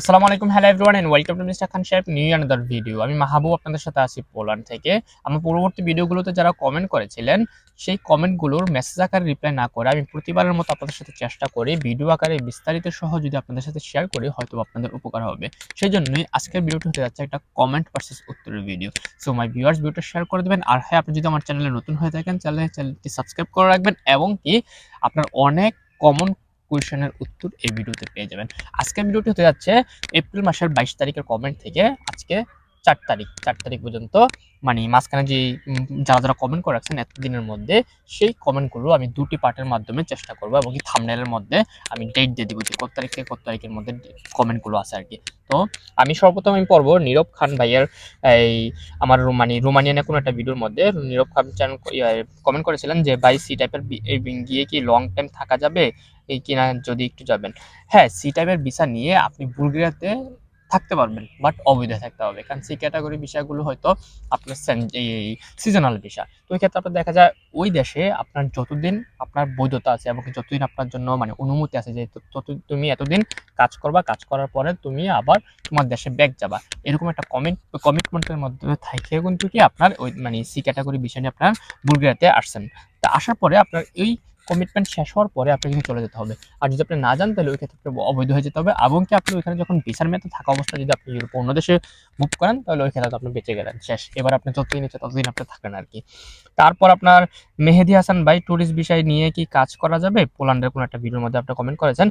আসসালামু আলাইকুম hello everyone and welcome to mister Khan সাহেব নিউ অ্যানাদার ভিডিও আমি মাহবুব আপনাদের সাথে আছি পোল্যান্ড থেকে। আমার পূর্ববর্তী ভিডিওগুলোতে যারা কমেন্ট করেছিলেন, সেই কমেন্টগুলোর মেসেজ আকারে রিপ্লাই না করে আমি প্রতিবারের মতো আপনাদের সাথে চেষ্টা করি। ভিডিও আকারে বিস্তারিত সহ যদি আপনাদের সাথে শেয়ার করি হয়তো আপনাদের উপকার হবে। সেই জন্যই আজকের ভিডিওটি হতে যাচ্ছে একটা কমেন্ট ভার্সেস উত্তরের ভিডিও সো মাই ভিউয়ার্স ভিডিওটা শেয়ার করে দেবেন। আর হ্যাঁ আপনি যদি আমার চ্যানেলে নতুন হয়ে থাকেন চ্যানেলে চ্যানেলটি সাবস্ক্রাইব করে রাখবেন। এবং কি, আপনার অনেক কমন কোয়েশনের উত্তর এই ভিডিওতে পেয়ে যাবেন। আজকের ভিডিওটি হতে যাচ্ছে এপ্রিল মাসের বাইশ তারিখের কমেন্ট থেকে আজকে চার তারিখ চার তারিখ পর্যন্ত। মানে মাঝখানে যে যারা যারা কমেন্ট করে রাখছেন এতদিনের মধ্যে, সেই কমেন্টগুলো আমি দুটি পার্টের মাধ্যমে চেষ্টা করব এবং কি থামনেলের মধ্যে আমি ডেট দিয়ে দিব যে কত তারিখ থেকে কত তারিখের মধ্যে কমেন্টগুলো আছে আর কি তো আমি সর্বপ্রথম আমি পড়ব নীরব খান ভাইয়ের এই আমার মানে রোমানিয়ানের কোনো একটা ভিডিওর মধ্যে। নীরব খান চ্যানেল কমেন্ট করেছিলেন যে বাই সি টাইপের গিয়ে কি লং টাইম থাকা যাবে? এই কিনা যদি একটু যাবেন। হ্যাঁ সি টাইপের ভিসা নিয়ে আপনি বুলগেরিয়াতে থাকতে পারবেন বাট অবৈধ থাকতে হবে, কারণ সি ক্যাটাগরি বিষয়গুলো হয়তো আপনার এই সিজনাল ভিসা তো ওই ক্ষেত্রে আপনার দেখা যায়, ওই দেশে আপনার যতদিন আপনার বৈধতা আছে এবং যতদিন আপনার জন্য মানে অনুমতি আছে যে তত তুমি এতদিন কাজ করবা, কাজ করার পরে তুমি আবার তোমার দেশে ব্যাক যাবা। এরকম একটা কমিট কমিটমেন্টের মাধ্যমে থাকে কিন্তু কি আপনার ওই মানে সি ক্যাটাগরি বিষয় নিয়ে আপনার বুলগেরিয়াতে আসছেন। তা আসার পরে আপনার এই কমিটমেন্ট শেষ হওয়ার পরে আপনাকে কিন্তু চলে যেতে হবে। আর যদি আপনি না যান, তাহলে ওই ক্ষেত্রে অবৈধ হয়ে যেতে হবে। এবং কি আপনি ওইখানে যখন ভিসার মেয়াদে থাকা অবস্থায় যদি আপনি ইউরোপ অন্য দেশে মুভ করেন, তাহলে ওই ক্ষেত্রে আপনি বেঁচে গেলেন। শেষ। এবার আপনি যতদিন ইচ্ছে ততদিন আপনি থাকেন আর কি। তারপর আপনার মেহেদি হাসান ভাই ট্যুরিস্ট বিষয় নিয়ে কি কাজ করা যাবে? পোল্যান্ডের কোনো একটা ভিডিওর মধ্যে আপনি কমেন্ট করেছেন।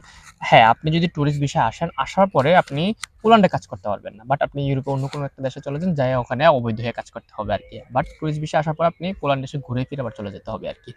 হ্যাঁ আপনি যদি ট্যুরিস্ট বিষয়ে আসেন, আসার পরে আপনি পোল্যান্ডে কাজ করতে পারবেন না। বাট আপনি ইউরোপে অন্য কোনো একটা দেশে চলে যান, যাই ওখানে অবৈধ হয়ে কাজ করতে হবে আর কি বাট ট্যুরিস্ট বিষয়ে আসার পর আপনি পোল্যান্ড এসে ঘুরে ফিরে আবার চলে যেতে হবে আর কি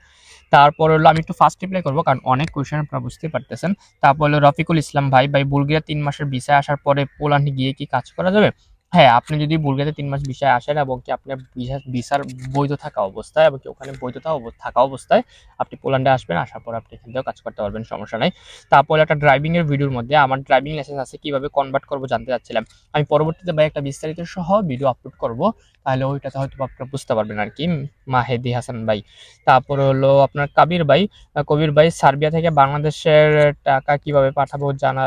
তারপর হলো আমি একটু ফার্স্ট রিপ্লাই করব, কারণ অনেক কোয়েশন আপনারা বুঝতে পারতেছেন। তারপর হলো রফিকুল ইসলাম ভাই ভাই, বুলগেরিয়া তিন মাসের বিষয় আসার পরে পোল্যান্ডে গিয়ে কি কাজ করা যাবে? হ্যাঁ আপনি যদি বুলগেরিয়াতে তিন মাস বিষয় আসেন এবং কি আপনার ভিসা, ভিসার বৈধ থাকা অবস্থায় এবং কি ওখানে বৈধতা থাকা অবস্থায় আপনি পোল্যান্ডে আসবেন, আসার পর আপনি এখান থেকেও কাজ করতে পারবেন, সমস্যা নাই। তারপরে একটা ড্রাইভিংয়ের ভিডিওর মধ্যে আমার ড্রাইভিং লাইসেন্স আছে, কীভাবে কনভার্ট করব জানতে চাচ্ছিলাম। আমি পরবর্তীতে ভাই একটা বিস্তারিত সহ ভিডিও আপলোড করব। তাহলে ওইটাতে হয়তো আপনারা বুঝতে পারবেন আর কি মাহেদি হাসান ভাই। তারপর হলো আপনার কাবির ভাই। কবির ভাই, সার্বিয়া থেকে বাংলাদেশের টাকা কীভাবে পাঠাবো জানা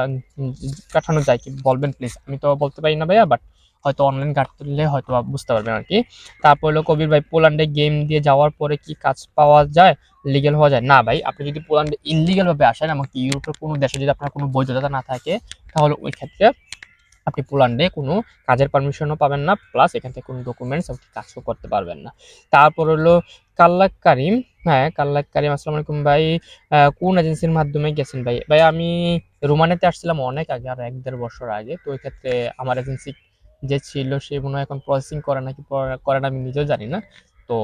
পাঠানো যায় কি বলবেন প্লিজ আমি তো বলতে পারি না ভাইয়া বাট হয়তো অনলাইন ঘাটলে হয়তো বুঝতে পারবেন আর কি তারপর হলো কবির ভাই, পোল্যান্ডে গেম দিয়ে যাওয়ার পরে কি কাজ পাওয়া যায়? লিগেল হওয়া যায়? না ভাই, আপনি যদি পোল্যান্ডে ইনলিগাল ভাবে আসেন এমনকি ইউরোপের কোনো দেশে যদি আপনার কোনো বৈধতা না থাকে, তাহলে ওই ক্ষেত্রে আপনি পোল্যান্ডে কোনো কাজের পারমিশনও পাবেন না প্লাস এখান থেকে কোনো ডকুমেন্টস আপনি কাজও করতে পারবেন না। তারপর হলো কাল্লাক কারিম হ্যাঁ কাল্লাক কারিম আসসালামু আলাইকুম ভাই। কোন এজেন্সির মাধ্যমে গেছেন ভাই? ভাই, আমি রোমানিয়াতে আসছিলাম অনেক আগে, আর এক দেড় বছর আগে, তো ওই ক্ষেত্রে আমার এজেন্সি যে ছিল, সে মনে হয় এখন প্রসেসিং করে নাকি করে না আমি নিজেও জানি না। তো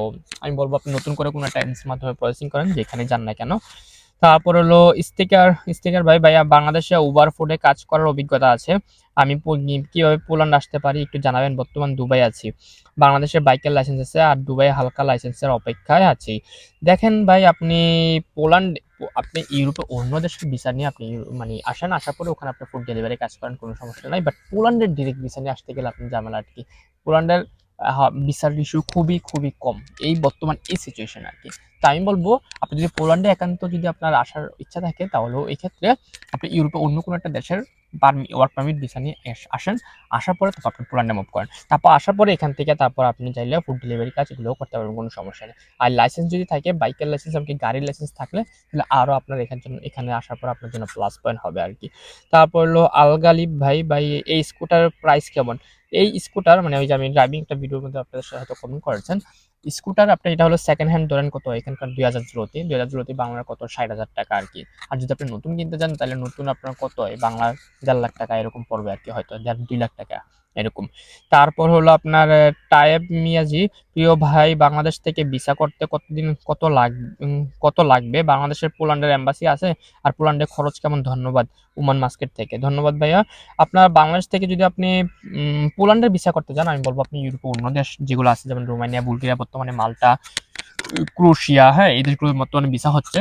আমি বলব আপনি নতুন করে কোনো একটা এজেন্সির মাধ্যমে প্রসেসিং করেন, যেখানে যান না কেন। তারপর হলো স্টিকার স্টিকার ভাই, ভাইয়া, বাংলাদেশে উবার ফুডে কাজ করার অভিজ্ঞতা আছে। আমি কীভাবে পোল্যান্ড আসতে পারি একটু জানাবেন, বর্তমান দুবাই আছি। বাংলাদেশের বাইকের লাইসেন্স আছে আর দুবাই হালকা লাইসেন্সের অপেক্ষায় আছি। দেখেন ভাই, আপনি পোল্যান্ড, আপনি ইউরোপে অন্য দেশের ভিসা নিয়ে আপনি মানে আসেন আসার পরে ওখানে আপনি ফুড ডেলিভারি কাজ করেন, কোনো সমস্যা নাই। বাট পোল্যান্ডের ডিরেক্ট ভিসা নিয়ে আসতে গেলে আপনি ঝামেলা আর কি। পোল্যান্ডের ভিসার ইস্যু খুবই খুবই কম। এই বর্তমান এই সিচুয়েশন আর কি। তা আমি বলব, আপনি যদি পোল্যান্ডে একান্ত যদি আপনার আসার ইচ্ছা থাকে, তাহলেও এই ক্ষেত্রে আপনি ইউরোপে অন্য কোনো একটা দেশের ওয়ার্ক পারমিট ভিসা নিয়ে আসেন। আসার পরে তারপর আপনি পোল্যান্ডে মুভ করেন। তারপর আসার পরে এখান থেকে তারপর আপনি চাইলে ফুড ডেলিভারি কাজ এগুলোও করতে পারবেন, কোনো সমস্যা নেই। আর লাইসেন্স যদি থাকে বাইকের লাইসেন্স এমনকি গাড়ির লাইসেন্স থাকলে, তাহলে আরও আপনার এখান জন্য, এখানে আসার পর আপনার জন্য প্লাস পয়েন্ট হবে আর কি। তারপর হলো আলগালিব ভাই ভাই, এই স্কুটারের প্রাইস কেমন? এই স্কুটার মানে ওই যে আমি ড্রাইভিং একটা ভিডিওর মধ্যে আপনাদের হয়তো কমেন্ট করেছেন স্কুটার আপনার এটা হলো সেকেন্ড হ্যান্ড ধরেন কত, এখানকার দুই হাজার জুলোতে দুই হাজার জুলোতে বাংলার কত, ষাট হাজার টাকা আর কি। আর যদি আপনি নতুন কিনতে চান, তাহলে নতুন আপনার কত বাংলা দেড় লাখ টাকা এরকম পড়বে আর কি হয়তো, দেড়, দুই লাখ টাকা। এরকম। তারপর হলো আপনার টায়েব মিয়াজি, প্রিয় ভাই, বাংলাদেশ থেকে ভিসা করতে কতদিন, কত লাগ কত লাগবে? বাংলাদেশের পোল্যান্ডের এম্বাসি আছে? আর পোল্যান্ডের খরচ কেমন? ধন্যবাদ উমান মাস্কেট থেকে। ধন্যবাদ ভাইয়া। আপনার বাংলাদেশ থেকে যদি আপনি পোল্যান্ডের ভিসা করতে চান আমি বলব আপনি ইউরোপে অন্য দেশ যেগুলো আছে, যেমন রোমানিয়া, বুলগেরিয়া, বর্তমানে মাল্টা, ক্রোশিয়া হ্যাঁ এই দেশগুলো বর্তমানে ভিসা হচ্ছে।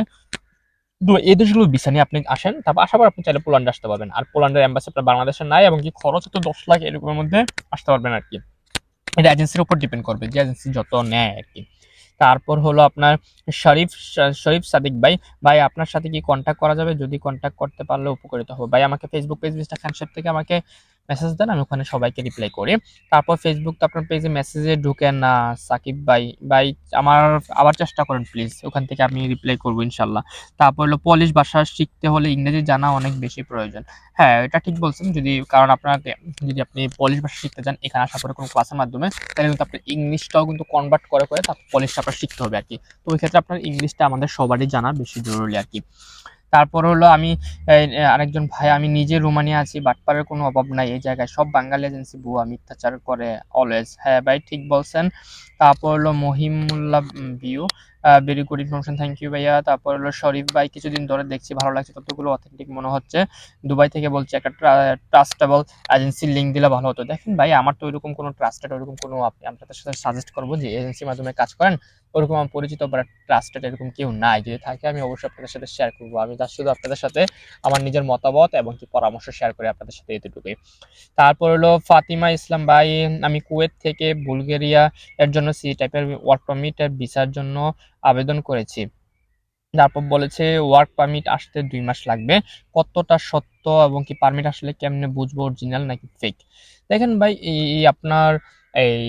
এই দেশগুলো ভিসা নিয়ে আপনি আসেন, তারপর আসার পর আপনি চাইলে পোল্যান্ডে আসতে পারবেন। আর পোল্যান্ডের এম্বাসি আপনার বাংলাদেশে নাই, এবং কি খরচ তো দশ লাখ এরকমের মধ্যে আসতে পারবেন আর কি। এটা এজেন্সির উপর ডিপেন্ড করবে, যে এজেন্সি যত নেয় আর কি। তারপর হলো আপনার শরীফ শরীফ সাদিক ভাই ভাই, আপনার সাথে কি কন্ট্যাক্ট করা যাবে? যদি কন্ট্যাক্ট করতে পারলে উপকৃত হবে। ভাই, আমাকে ফেসবুক পেজ মিস্টার খান সাহেব থেকে আমাকে মেসেজ দেন, আমি ওখানে সবাইকে রিপ্লাই করি। তারপর ফেসবুক তো আপনার পেজে মেসেজে ঢুকেন, না, সাকিব ভাই ভাই, আমার, আবার চেষ্টা করেন প্লিজ ওখান থেকে আমি রিপ্লাই করব ইনশাল্লাহ। তারপর হলো পলিশ ভাষা শিখতে হলে ইংরেজি জানা অনেক বেশি প্রয়োজন। হ্যাঁ এটা ঠিক বলছেন, যদি, কারণ আপনাকে যদি আপনি পলিশ ভাষা শিখতে চান, এখানে আসার পরে কোনো ক্লাসের মাধ্যমে, তাহলে কিন্তু আপনার ইংলিশটাও কিন্তু কনভার্ট করে করে তারপর পলিশটা আপনার শিখতে হবে আর কি তো ওই ক্ষেত্রে আপনার ইংলিশটা আমাদের সবারই জানা বেশি জরুরি আর কি তারপর হলো আমি আরেকজন ভাই, আমি নিজে রোমানিয়া আছি বাটপাড়ের কোনো অভাব নাই এই জায়গায়। সব বাঙালি এজেন্সি ভুয়া মিথ্যাচার করে অলওয়েজ হ্যাঁ ভাই, ঠিক বলছেন। তারপর হলো Mahimullah view very good information thank you ভাইয়া। তারপর হলো শরীফ ভাই, কিছুদিন ধরে দেখছি ভালো লাগছে, ততগুলো অথেন্টিক মনে হচ্ছে। দুবাই থেকে বলছি একটা ট্রাস্টেবল এজেন্সির লিঙ্ক দিলে ভালো হতো। দেখেন ভাই, আমার তো ওইরকম কোনো ট্রাস্টেড ওইরকম কোনো আপনি আপনাদের সাথে সাজেস্ট করব যে এজেন্সির মাধ্যমে কাজ করেন। ওরকম আমার পরিচিত বা ট্রাস্টেড এরকম কেউ নাই। যদি থাকে, আমি অবশ্যই আপনাদের সাথে শেয়ার করব। আমি তার শুধু আপনাদের সাথে আমার নিজের মতামত এবং কি পরামর্শ শেয়ার করি আপনাদের সাথে এতটুকুই। তারপর হলো ফাতিমা ইসলাম ভাই, আমি কুয়েত থেকে বুলগেরিয়া এর জন্য সি টাইপের ওয়ার্ক পারমিট এর ভিসার জন্য আবেদন করেছি। তারপর বলেছে ওয়ার্ক পারমিট আসতে দুই মাস লাগবে। কতটা সত্য এবং কি পারমিট আসলে কেমনে বুঝব অরিজিনাল নাকি ফেক দেখেন ভাই এই আপনার এই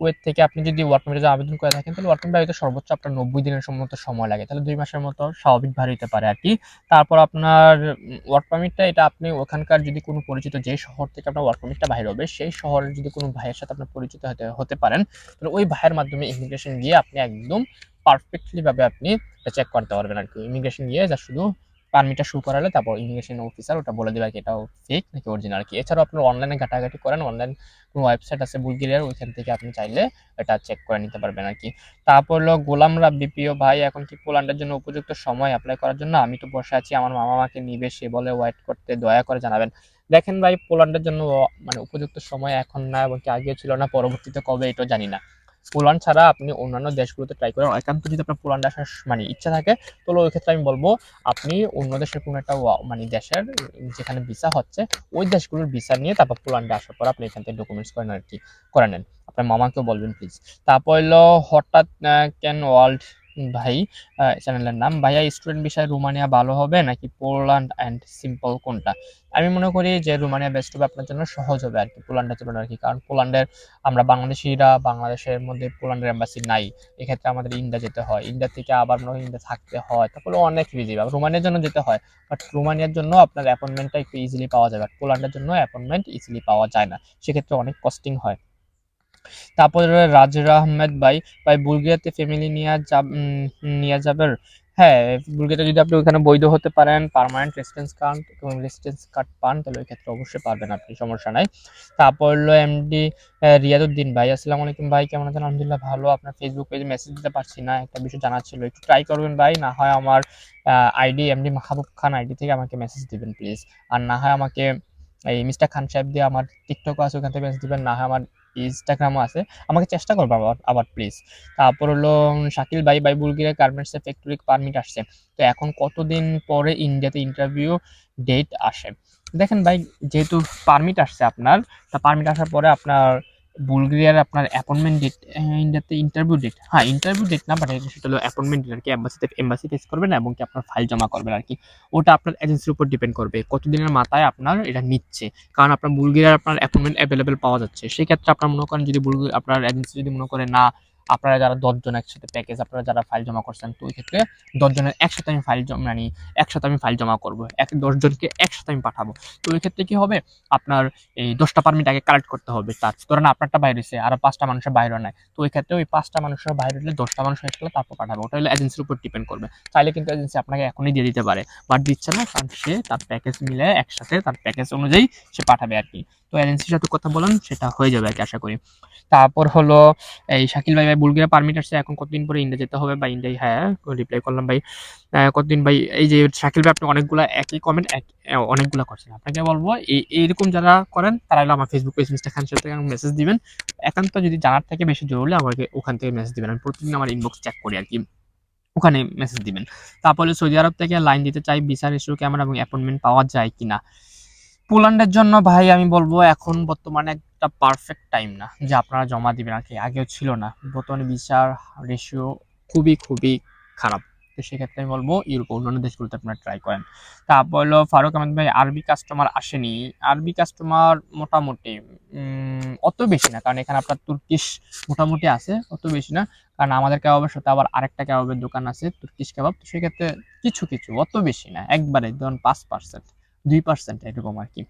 কুয়েত থেকে আপনি যদি ওয়ার্ক পারমিটের আবেদন করে থাকেন, তাহলে ওয়ার্ক পারমিট সর্বোচ্চ আপনার নব্বই দিনের মতো সময় লাগে। তাহলে দুই মাসের মতো স্বাভাবিক ভার হতে পারে আর কি তারপর আপনার ওয়ার্ক পারমিটটা এটা আপনি ওখানকার যদি কোনো পরিচিত যে শহর থেকে আপনার ওয়ার্ক পারমিটটা বাইরে হবে, সেই শহরের যদি কোনো ভাইয়ের সাথে আপনার পরিচিত হতে হতে পারেন, তাহলে ওই ভাইয়ের মাধ্যমে ইমিগ্রেশন গিয়ে আপনি একদম পারফেক্টলি ভাবে আপনি চেক করতে পারবেন আর কি ইমিগ্রেশন গিয়ে যা শুধু পারমিটটা শু করালে তারপর ইমিগ্রেশন অফিসার ওটা বলে দেবে কি এটাও ফেক নাকি অরিজিনাল কি। এছাড়াও আপনার অনলাইনে ঘাটাঘাটি করেন অনলাইন কোনো ওয়েবসাইট আছে বুলগেরিয়ার, ওইখান থেকে আপনি চাইলে এটা চেক করে নিতে পারবেন আর কি। তারপর হলো গোলাম রাব্বি প্রিয় ভাই, এখন কি পোল্যান্ডের জন্য উপযুক্ত সময় অ্যাপ্লাই করার জন্য? আমি তো বসে আছি, আমার মামা আমাকে নিবে, সে বলে ওয়েট করতে দয়া করে জানাবেন। দেখেন ভাই, পোল্যান্ডের জন্য মানে উপযুক্ত সময় এখন না এবং কি আগে ছিল না, পরবর্তীতে কবে এটা জানি না। পোল্যান্ড ছাড়া আপনি অন্যান্য দেশগুলোতে ট্রাই করেন। একান্ত যদি আপনার পোল্যান্ড আসার মানে ইচ্ছা থাকে তাহলে ওই ক্ষেত্রে আমি বলব, আপনি অন্য দেশের কোনো একটা মানে দেশের যেখানে ভিসা হচ্ছে, ওই দেশগুলোর ভিসা নিয়ে তারপর পোল্যান্ডে আসার পর আপনি এখান থেকে ডকুমেন্টস করেন আর কি, করে নেন। আপনার মামাকেও বলবেন প্লিজ তারপর হলো হঠাৎ ক্যান ওয়ার্ল্ড ভাই চ্যানেলের নাম ভাইয়া স্টুডেন্ট বিষয়ে রোমানিয়া ভালো হবে নাকি পোল্যান্ড অ্যান্ড সিম্পল কোনটা? আমি মনে করি যে রোমানিয়া বেস্ট হবে আপনার জন্য সহজ হবে আর কি পোল্যান্ডের তুলনায় আর কি কারণ পোল্যান্ডের আমরা বাংলাদেশিরা, বাংলাদেশের মধ্যে পোল্যান্ডের এম্বাসি নাই। এক্ষেত্রে আমাদের ইন্ডিয়া যেতে হয়। ইন্ডিয়া থেকে আবার মনে হয় ইন্ডিয়া থাকতে হয়। তারপরে অনেক ইজি রিজি রোমানিয়ার জন্য যেতে হয়। বাট রোমানিয়ার জন্য আপনার অ্যাপয়েন্টমেন্টটা একটু ইজিলি পাওয়া যায়। বাট পোল্যান্ডের জন্য অ্যাপয়েন্টমেন্ট ইজিলি পাওয়া যায় না। সেক্ষেত্রে অনেক কস্টিং হয়। তারপরে রাজরা আহমেদ ভাই ভাই বুলগেরিয়াতে ফ্যামিলি নিয়ে যাব নিয়ে যাবেন হ্যাঁ বুলগেরিয়া যদি আপনি ওখানে বৈধ হতে পারেন পার্মানেন্ট রেসিডেন্স কার্ড এবং রেসিডেন্স কার্ড পান, তাহলে ওই ক্ষেত্রে অবশ্যই পারবেন আপনি, সমস্যা নাই। তারপর হলো এমডি রিয়াদুদ্দিন ভাই, আসসালামু আলাইকুম ভাই, কেমন আছেন? আলহামদুলিল্লাহ ভালো, আপনার ফেসবুক পেজে মেসেজ দিতে পারছি না, একটা বিষয় জানার ছিল, একটু ট্রাই করবেন ভাই, না হয় আমার ID MD Mahbub Khan ID থেকে আমাকে মেসেজ দিবেন প্লিজ আর না হয় আমাকে, এই মিস্টার খান সাহেব দিয়ে আমার টিকটকও আছে, ওখান থেকে মেসেজ দিবেন, না হয় আমার ইনস্টাগ্রামও আছে। আমাকে চেষ্টা করব আবার আবার প্লিজ তারপর হলো শাকিল ভাই ভাই বুলগিরা গার্মেন্টসে ফ্যাক্টরি পারমিট আসছে। তো এখন কতদিন পরে ইন্ডিয়াতে ইন্টারভিউ ডেট আসে? দেখেন ভাই, যেহেতু পারমিট আসছে আপনার, তা পারমিট আসার পরে আপনার বুলগেরিয়ার আপনার অ্যাপয়েন্টমেন্ট ডেট ইন্ডিয়াতে ইন্টারভিউ ডেট হ্যাঁ ইন্টারভিউ ডেট না বাট সেটা হলো অ্যাপয়েন্টমেন্ট ডেট আর কি এম্বাসিতে এম্বাসি ফেস করবেন এবং কি আপনার ফাইল জমা করবেন আর কি। ওটা আপনার এজেন্সির উপর ডিপেন্ড করবে, কতদিনের মাথায় আপনার এটা নিচ্ছে। কারণ আপনার বুলগেরিয়ার আপনার অ্যাপয়েন্টমেন্ট অ্যাভেলেবেল পাওয়া যাচ্ছে। সেক্ষেত্রে আপনার মনে করেন যদি বুলগেরিয়া আপনার এজেন্সি যদি মনে করে না আপনারা যারা দশজন একসাথে প্যাকেজ আপনারা যারা ফাইল জমা করছেন, তো ওই ক্ষেত্রে দশজনের একসাথে আমি ফাইল জমা মানে একসাথে আমি ফাইল জমা করব। এক দশজনকে একসাথে আমি পাঠাবো। তো ওই ক্ষেত্রে কি হবে? আপনার এই দশটা পারমিট আগে কালেক্ট করতে হবে। তার ধরেন আপনারটা বাইরে হয়েছে আর পাঁচটা মানুষের বাইরে নাই। তো ওই ক্ষেত্রে ওই পাঁচটা মানুষের বাইরে হলে দশটা মানুষ হয়ে গেলে তারপর পাঠাবো। ওটা হলো এজেন্সির উপর ডিপেন্ড করবে। চাইলে কিন্তু এজেন্সি আপনাকে এখনই দিয়ে দিতে পারে। বাট দিচ্ছে না, কারণ সে তার প্যাকেজ মিলে একসাথে তার প্যাকেজ অনুযায়ী সে পাঠাবে আর কি। তো এজেন্সির সাথে কথা বলেন, সেটা হয়ে যাবে আর কি, আশা করি। তারপর হলো, এই শাকিল ভাই ভাই, বুলগেরিয়া পারমিট আসছে, এখন কতদিন পরে ইন্ডিয়া যেতে হবে? বা ইন্ডিয়ায় হ্যাঁ রিপ্লাই করলাম ভাই। কতদিন ভাই, এই যে শাকিল ভাই, আপনি অনেকগুলো, একই কমেন্ট অনেকগুলা করছেন। আপনাকে বলব, এই, এইরকম যারা করেন, তারা হলো আমার ফেসবুক পেজ মিস্টার খান সাথে মেসেজ দিবেন। একান্ত যদি জানার থেকে, বেশি জরুরি আমাকে ওখান থেকে মেসেজ দিবেন। আমি প্রতিদিন আমার ইনবক্স চেক করি আর কি। ওখানে মেসেজ দিবেন। তারপরে সৌদি আরব থেকে লাইন দিতে চাই ভিসার ইস্যু ক্যামেরা এবং অ্যাপয়েন্টমেন্ট পাওয়া যায় কিনা? পোল্যান্ডের জন্য ভাই আমি বলব এখন বর্তমানে একটা পারফেক্ট টাইম না, যে আপনারা জমা দিবেন আর কি। আগেও ছিল না। বর্তমানে ভিসার রেশিও খুবই খুবই খারাপ। তো সেক্ষেত্রে আমি বলব ইউরোপ অন্যান্য দেশগুলোতে আপনারা ট্রাই করেন। তারপর হলো ফারুক আহমেদ ভাই আরবি কাস্টমার আসেনি। আরবি কাস্টমার মোটামুটি অত বেশি না। কারণ এখানে আপনার তুর্কিশ মোটামুটি আছে, অত বেশি না। কারণ আমাদের কেবাবের সাথে আবার আরেকটা কেবাবের দোকান আছে, তুর্কিশ কেবাব তো সেক্ষেত্রে কিছু কিছু, অত বেশি না। একবারে ধরুন পাঁচ পার্সেন্ট দুই পার্সেন্ট এরকম আর কি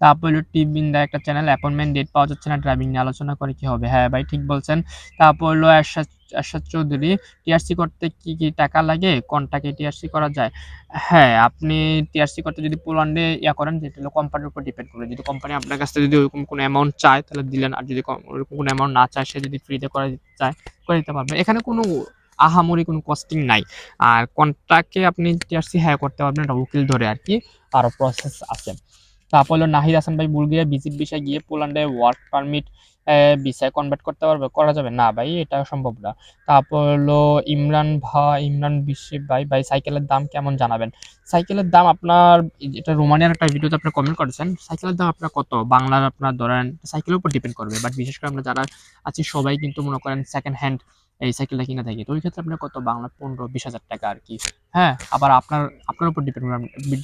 তারপর হলো টিভিন্দা একটা চ্যানেল অ্যাপয়েন্টমেন্ট ডেট পাওয়া যাচ্ছে না ড্রাইভিং নিয়ে আলোচনা করে কি হবে। হ্যাঁ ভাই, ঠিক বলছেন। তারপর হলো এরশাদ চৌধুরী টিআরসি করতে কি কি টাকা লাগে? কোনটাকে টিআরসি করা যায়। হ্যাঁ আপনি টিআরসি করতে যদি পোল্যান্ডে ইয়া করেন যেটা হলো কোম্পানির উপর ডিপেন্ড করে যদি কোম্পানি আপনার কাছ থেকে যদি ওরকম কোনো অ্যামাউন্ট চায়, তাহলে দিলেন। আর যদি ওরকম কোনো অ্যামাউন্ট না চায়, সে যদি ফ্রিতে করে, চায়, করে দিতে পারবে। এখানে কোনো আহামরি কোনো কস্টিং নাই। আর কোনটাকে আপনি টিআরসি হ্যাঁ করতে পারবেন এটা উকিল ধরে আর কি আরও প্রসেস আছে। তারপর হলো নাহিদ হাসান ভাই বুলগেরিয়া ভিজিট বিষয় গিয়ে পোল্যান্ডে ওয়ার্ক পারমিট ভিসায় কনভার্ট করতে পারবে, করা যাবে? না ভাই, এটা সম্ভব না। তারপর হলো ইমরান ভাই, ইমরান বিশ্ব ভাই ভাই, সাইকেলের দাম কেমন জানাবেন? সাইকেলের দাম আপনার, এটা রোমানিয়ার একটা ভিডিওতে আপনি কমেন্ট করেছেন, সাইকেলের দাম আপনার কত? বাংলার আপনার ধরেন, সাইকেলের উপর ডিপেন্ড করবে। বাট বিশেষ করে আমরা যারা আছি, সবাই কিন্তু মনে করেন সেকেন্ড হ্যান্ড এই সাইকেলটা কিনে থাকি। তো ওই ক্ষেত্রে আপনার কত? বাংলা পনেরো, বিশ হাজার টাকা আর কি। হ্যাঁ আবার আপনার আপনার উপর ডিপেন্ড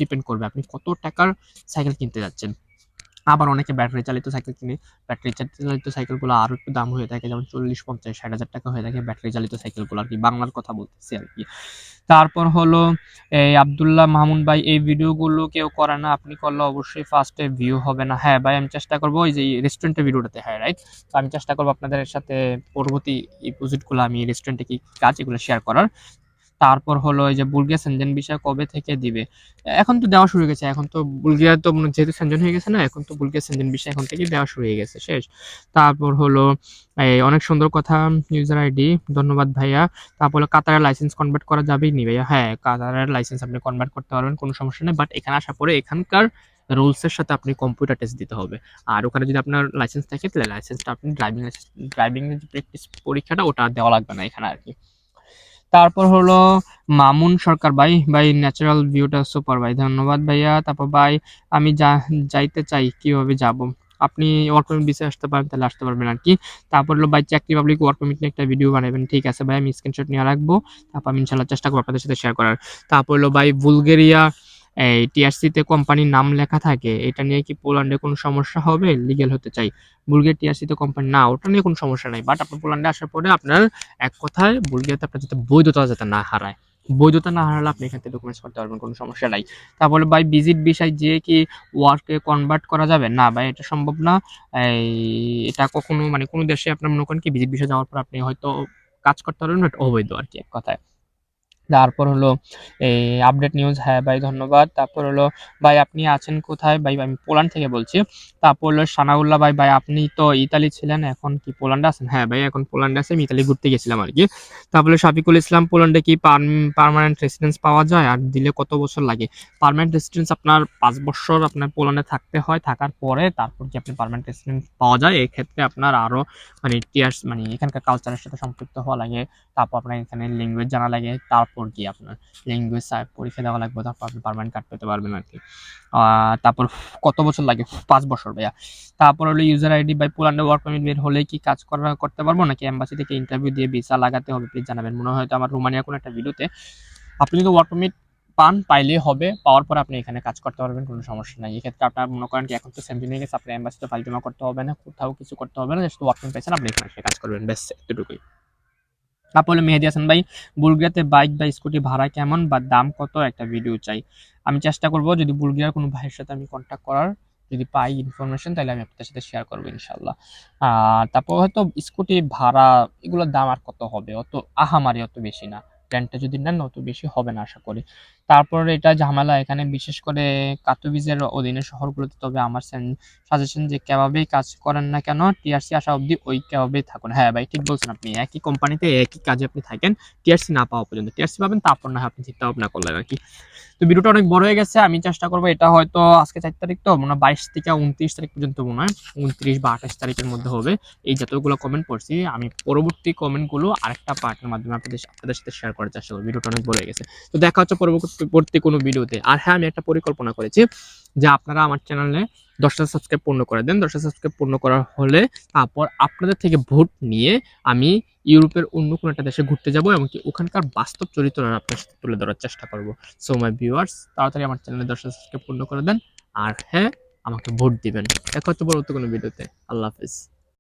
ডিপেন্ড করবে আপনি কত টাকার সাইকেল কিনতে যাচ্ছেন। আবার অনেকে ব্যাটারি চালিত সাইকেল কিনে। ব্যাটারি চালিত সাইকেলগুলো আরও একটু দাম হয়ে থাকে, যেমন চল্লিশ, পঞ্চাশ, ষাট হাজার টাকা হয়ে থাকে ব্যাটারি চালিত সাইকেলগুলো আর কি। বাংলার কথা বলতেছি আর কি। তারপর হলো, এই আবদুল্লাহ মাহমুদ ভাই, এই ভিডিওগুলো কেউ করে না, আপনি করলে অবশ্যই ফার্স্টে ভিউ হবে না। হ্যাঁ ভাই, আমি চেষ্টা করব ওই যে রেস্টুরেন্টের ভিডিওটাতে হ্যাঁ রাইট তো আমি চেষ্টা করব আপনাদের সাথে পরবর্তী এই প্রজেক্টগুলো আমি রেস্টুরেন্টে কি কাজ এগুলো শেয়ার করার। তারপর হলো এই যে বুলগিয়া সেনজেন বিষয় কবে থেকে দিবে? এখন তো দেওয়া শুরু গেছে এখন তো বুলগিয়া তো যেহেতু সেনজেন হয়ে গেছে না, এখন তো বুলগিয়া সেনজেন বিষয় এখন থেকে দেওয়া শুরু হয়ে গেছে, শেষ। তারপর হলো, এই অনেক সুন্দর কথা ইউজার আইডি ধন্যবাদ ভাইয়া। তারপর হলো, কাতারের লাইসেন্স কনভার্ট করা যাবেই নি ভাইয়া? হ্যাঁ কাতারের লাইসেন্স আপনি কনভার্ট করতে পারবেন, কোনো সমস্যা নেই বাট এখানে আসার পরে এখানকার রুলসের সাথে আপনি কম্পিউটার টেস্ট দিতে হবে। আর ওখানে যদি আপনার লাইসেন্স থাকে, তাহলে লাইসেন্সটা আপনি ড্রাইভিং ড্রাইভিং যে প্র্যাকটিস পরীক্ষাটা, ওটা দেওয়া লাগবে না এখানে আর কি। তারপর হলো মামুন সরকার ভাই ভাই ন্যাচারাল ভিউটা সুপার ভাই, ধন্যবাদ ভাইয়া। তারপর ভাই, আমি যা, যাইতে চাই, কীভাবে যাব? আপনি ওয়ার্ক পারমিট বিষয়ে আসতে পারেন, তাহলে আসতে পারবেন আর কি। তারপর হলো ভাই, চাকরি পাবলিক ওয়ার্ক পারমিট নিয়ে একটা ভিডিও বানাবেন, ঠিক আছে ভাই? আমি স্ক্রিনশট নিয়ে রাখব, তারপর আমি ইনশাল্লাহ চেষ্টা করব আপনাদের সাথে শেয়ার করার। তারপর হলো ভাই বুলগেরিয়া এই টিআরসিতে কোম্পানির নাম লেখা থাকে, এটা নিয়ে কি পোল্যান্ডে কোনো সমস্যা হবে? লিগেল হতে চাই। বুলগেরিয়া টিআরসিতে কোম্পানি না, ওটা নিয়ে কোনো সমস্যা নাই। বাট আপনার পোল্যান্ডে আসার পরে আপনার এক কথায় বুলগেরিয়াতে আপনার যাতে বৈধতা যাতে না হারায়। বৈধতা না হারালে আপনি এখান থেকে ডকুমেন্টস করতে পারবেন, কোনো সমস্যা নাই। তারপরে ভাই ভিজিট বিষয় যে কি ওয়ার্কে কনভার্ট করা যাবে? না ভাই, এটা সম্ভব না। এটা কখনো মানে কোনো দেশে আপনার মনে করেন কি ভিজিট বিষয় যাওয়ার পর আপনি হয়তো কাজ করতে পারবেন বাট অবৈধ আর কি, এক কথায়। তারপর হলো, এই আপডেট নিউজ হ্যাঁ ভাই, ধন্যবাদ। তারপর হলো, ভাই, আপনি আছেন কোথায়? ভাই, আমি পোল্যান্ড থেকে বলছি। তারপর হলো সানাউল্লাহ ভাই ভাই, আপনি তো ইতালি ছিলেন, এখন কি পোল্যান্ডে আছেন? হ্যাঁ ভাই, এখন পোল্যান্ডে আছে, আমি ইতালি ঘুরতে গেছিলাম আর কি। তারপরে শফিকুল ইসলাম, পোল্যান্ডে কি পার্মানেন্ট রেসিডেন্স পাওয়া যায়? আর দিলে কত বছর লাগে? পারমানেন্ট রেসিডেন্স আপনার পাঁচ বছর আপনার পোল্যান্ডে থাকতে হয়, থাকার পরে তারপর কি আপনি পার্মানেন্ট রেসিডেন্স পাওয়া যায়? এক্ষেত্রে আপনার আরও মানে টিয়ার্স মানে এখানকার কালচারের সাথে সম্পৃক্ত হওয়া লাগে, তারপর আপনার এখানে ল্যাঙ্গুয়েজ জানা লাগে, তারপর কি আপনার ল্যাঙ্গুয়েজ পরীক্ষা দেওয়া লাগবে, তারপর আপনি পার্মানেন্ট কার্ড পেতে পারবেন আর কি। তারপর কত বছর লাগে? পাঁচ বছর, ভাইয়া। তারপর হলো ইউজার আইডি বাই পোল্যান্ডে ওয়ার্ক পারমিট বের হলে কি কাজ করা, করতে পারব? নাকি এম্বাসি থেকে ইন্টারভিউ দিয়ে ভিসা লাগাতে হবে? প্লিজ জানাবেন। মনে হয় আমার রোমানিয়া কোনো একটা ভিডিওতে আপনি যদি ওয়ার্ক পারমিট পান পাইলে হবে। পাওয়ার পর আপনি এখানে কাজ করতে পারবেন, কোনো সমস্যা নাই। এক্ষেত্রে আপনার মনে করেন কি, এখন তো সেমটি নিয়ে গেছে। আপনার এম্বাসিতে ফাইল জমা করতে হবে না, কোথাও কিছু করতে হবে না জাস্ট ওয়ার্ক পারমিট পেয়েছেন আপনি এখানে কাজ করবেন। বেশ এতটুকুই। তারপর মেহেদি হাসান ভাই বুলগিয়াতে বাইক বা স্কুটি ভাড়া কেমন বা দাম কত? একটা ভিডিও চাই। আমি চেষ্টা করব যদি বুলগিয়ার কোনো ভাইয়ের সাথে আমি কন্ট্যাক্ট করার, যদি পাই ইনফরমেশন তাহলে আমি আপনাদের সাথে শেয়ার করব ইনশাল্লাহ আর তারপর হয়তো স্কুটি ভাড়া, এগুলোর দাম আর কত হবে? অত, আহামারি অত বেশি না। রেন্টটা যদি নেন, অত বেশি হবে না, আশা করি। তারপর এটা ঝামেলা এখানে, বিশেষ করে কাতুবিজের অধীনে শহরগুলোতে। তবে আমার সাজেশন যে কেভাবেই কাজ করেন না কেন টিআরসি আসা অবধি ওই কেভাবেই থাকুন। হ্যাঁ ভাই, ঠিক বলছেন আপনি। একই কোম্পানিতে একই কাজে আপনি থাকেন টিআরসি না পাওয়া পর্যন্ত। টিআরসি পাবেন, তারপর না আপনি চিন্তা ভাবনা করলেন আর কি। তো ভিডিওটা অনেক বড় হয়ে গেছে, আমি চেষ্টা করব এটা হয়তো আজকে চার তারিখ তো, মনে হয় বাইশ থেকে উনত্রিশ তারিখ পর্যন্ত মনে হয়, উনত্রিশ বা আঠাশ তারিখের মধ্যে হবে। এই যতগুলো কমেন্ট পড়ছি, আমি পরবর্তী কমেন্টগুলো আরেকটা পার্টের মাধ্যমে আপনাদের আপনাদের সাথে শেয়ার করার চেষ্টা করব। ভিডিওটা অনেক বড় হয়ে গেছে। তো দেখা হচ্ছে পরবর্তী পরবর্তী কোনো ভিডিওতে। আর হ্যাঁ আমি একটা পরিকল্পনা করেছি যে আপনারা আমার চ্যানেলে দশটা সাবস্ক্রাইব পূর্ণ করে দেন। দশটা সাবস্ক্রাইব পূর্ণ করার হলে তারপর আপনাদের থেকে ভোট নিয়ে আমি ইউরোপের অন্য কোনো একটা দেশে ঘুরতে যাব এবং কি ওখানকার বাস্তব চরিত্র আপনার সাথে তুলে ধরার চেষ্টা করব। সো মাই ভিউয়ার্স তাড়াতাড়ি আমার চ্যানেলে দশটা সাবস্ক্রাইব পূর্ণ করে দেন। আর হ্যাঁ আমাকে ভোট দিবেন। দেখা হচ্ছে পরবর্তী কোনো ভিডিওতে। আল্লাহ হাফিজ।